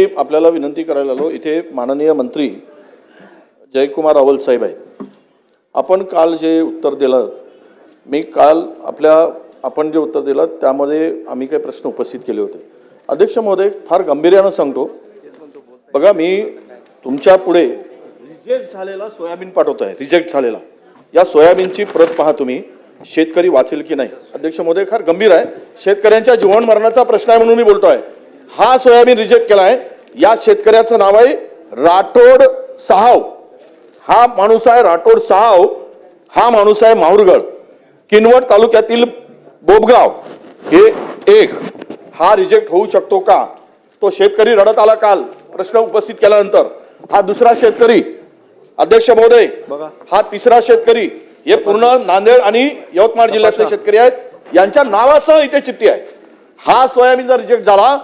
मी आपल्याला विनंती करायला आलो. इथे माननीय मंत्री जयकुमार रावल साहेब आहेत. आपण काल जे उत्तर दिलं मी काल आपल्या आपण जे उत्तर दिलं त्यामध्ये आम्ही काही प्रश्न उपस्थित केले होते. अध्यक्ष महोदय फार गांभीर्यानं सांगतो. बघा मी तुमच्यापुढे रिजेक्ट झालेला सोयाबीन पाठवतो आहे रिजेक्ट झालेला. या सोयाबीनची प्रत पहा तुम्ही. शेतकरी वाचेल की नाही? अध्यक्ष महोदय फार गंभीर आहे. शेतकऱ्यांच्या जीवन मरणाचा प्रश्न आहे म्हणून मी बोलतोय. हा सोयाबीन रिजेक्ट केला आहे या शेतकऱ्याचं नाव आहे राठोड सहाव. हा माणूस आहे राठोड सहाव हा माणूस आहे माहुरगड. किनवट तालुक्यातील बोबगाव हे एक. हा रिजेक्ट होऊ शकतो का? तो शेतकरी रडत आला काल प्रश्न उपस्थित केल्यानंतर. हा दुसरा शेतकरी अध्यक्ष महोदय हा तिसरा शेतकरी हे पूर्ण नांदेड आणि यवतमाळ जिल्ह्यातले शेतकरी आहेत. यांच्या नावासह इथे चिठ्ठी आहे. हा सोयाबीन जर रिजेक्ट झाला.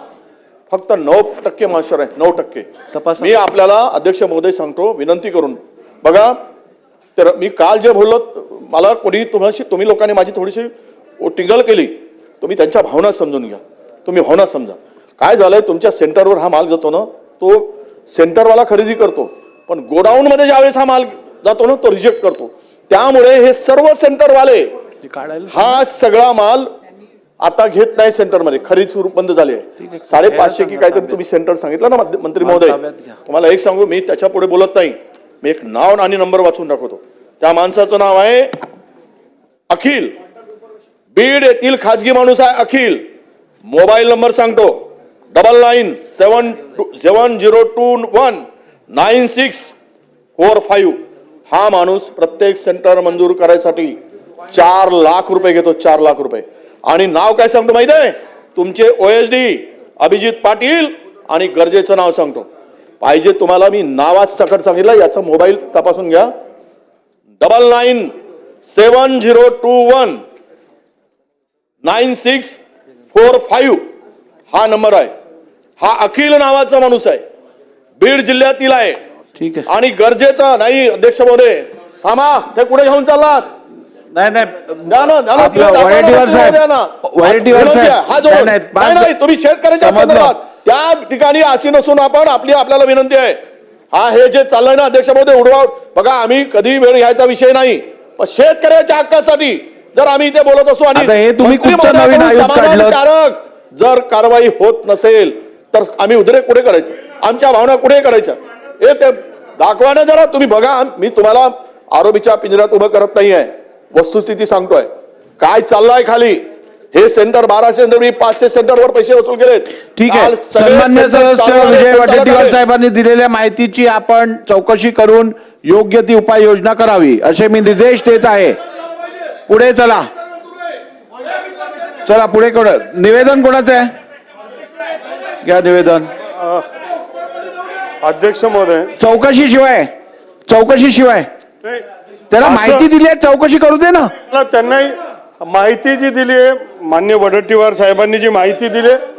फक्त नऊ टक्के मास्टर आहे नऊ टक्के. तपासा. मी आपल्याला अध्यक्ष महोदय सांगतो विनंती करून. बघा तर मी काल जे बोललो मला कोणी तुम्हाला तुम्ही लोकांनी माझी थोडीशी टिंगल केली. तुम्ही त्यांच्या भावना समजून घ्या. तुम्ही भावना समजा. काय झालंय तुमच्या सेंटरवर हा माल जातो ना तो सेंटरवाला खरेदी करतो. पण गोडाऊन मध्ये ज्यावेळेस हा माल जातो ना तो रिजेक्ट करतो. त्यामुळे हे सर्व सेंटरवाले हा सगळा माल आता घेत नाही सेंटरमध्ये. खरेदी सुरू बंद झाली आहे. साडेपाचशे की काहीतरी तुम्ही सेंटर सांगितलं ना मंत्री महोदय. तुम्हाला एक सांगू मी त्याच्या पुढे बोलत नाही. मी एक नाव आणि नंबर वाचून दाखवतो. त्या माणसाचं नाव आहे अखिल. बीड येथील खाजगी माणूस आहे अखिल. मोबाईल नंबर सांगतो. Double nine seven seven zero two one nine six four five. हा माणूस प्रत्येक सेंटर मंजूर करायसाठी चार लाख रुपये घेतो चार लाख रुपये. आणि नाव काय सांगतो माहिती आहे? तुमचे O S D Abhijit Patil आणि गरजेचं नाव सांगतो. पाहिजे तुम्हाला मी नावात सकट सांगितलं याचा मोबाईल तपासून घ्या. Double nine seven zero two one nine six four five हा नंबर आहे. हा अखिल नावाचा माणूस आहे. बीड जिल्ह्यातील आहे. ठीक आहे. आणि गरजेचा नाही अध्यक्ष महोदय. थांबा ते कुठे घेऊन चाललात. नाही नाही. आहे, हा. नाही, नाही, नाही नाही तुम्ही शेतकऱ्यांच्या. संदर्भात त्या ठिकाणी अशी नसून आपण आपली आपल्याला विनंती आहे. हा हे जे चाललंय ना अध्यक्ष महोदय उडवा बघा आम्ही कधी वेळ घ्यायचा विषय नाही. पण शेतकऱ्याच्या हक्कासाठी जर आम्ही इथे बोलत असू आणि? समाधानकारक जर कारवाई होत नसेल तर आम्ही उद्रे कुठे करायचं? आमच्या भावना कुठे करायच्या? हे ते दाखवा ना जरा तुम्ही बघा मी तुम्हाला आरोपीच्या पिंजऱ्यात उभं करत नाहीये. वस्तुस्थिती सांगतोय. काय चाललंय खाली? हे सेंटर बाराशे सेंटर पाचशे सेंटरवर पैसे वसूल केलेत. ठीक आहे. सन्मान्य सदस्य विजय वडेट्टीवार. साहेबांनी दिलेल्या माहितीची आपण चौकशी करून योग्य ती उपाययोजना करावी असे मी निर्देश देत आहे. पुढे चला. चला पुढे कोण? निवेदन कोणाचं आहे? घ्या निवेदन. अध्यक्ष महोदय. चौकशी शिवाय चौकशी शिवाय. त्याला माहिती दिली आहे चौकशी करू दे ना. मला त्यांनाही माहिती जी दिली आहे मान्य वडट्टीवार साहेबांनी जी माहिती दिली आहे,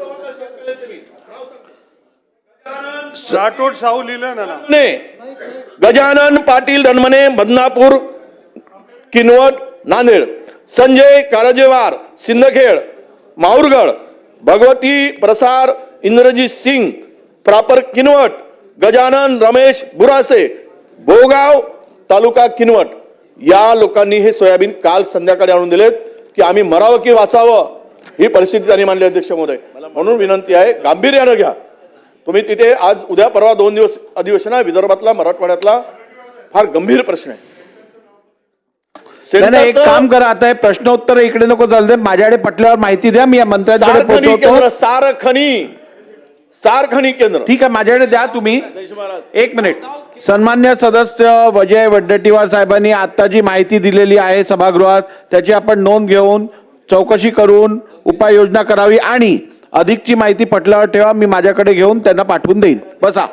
राठोड साहू लिहिलं ना ना. ने गजानन पाटील धनमने बदनापूर किनवट नांदेड संजय कारजेवार सिंदखेड माहुरगड भगवती प्रसार इंद्रजीत सिंग प्रापर किनवट गजानन रमेश बुरासे भोगाव तालुका किनवट या लोकांनी हे सोयाबीन काल संध्याकाळी आणून दिलेत की आम्ही मरावं की वाचावं ही परिस्थिती त्यांनी मांडली अध्यक्ष महोदय. म्हणून विनंती आहे गांभीर्यानं घ्या. तुम्ही तिथे आज उद्या परवा दोन दिवस अधिवेशन आहे विदर्भातला मराठवाड्यातला फार गंभीर प्रश्न आहे. नाही, एक काम करा आता हे प्रश्नोत्तर इकडे नको चालते माझ्याकडे पटल्यावर माहिती द्या मी या मंत्र्यांकडे सारखणी सारखणी. केंद्र. ठीक आहे माझ्याकडे द्या तुम्ही. एक मिनिट. सन्मान्य सदस्य वजय वड्डेट्टीवार साहेबांनी आता जी माहिती दिलेली आहे सभागृहात त्याची आपण नोंद घेऊन चौकशी करून उपाययोजना करावी आणि अधिकची माहिती पटल्यावर ठेवा मी माझ्याकडे घेऊन त्यांना पाठवून देईन. बसा.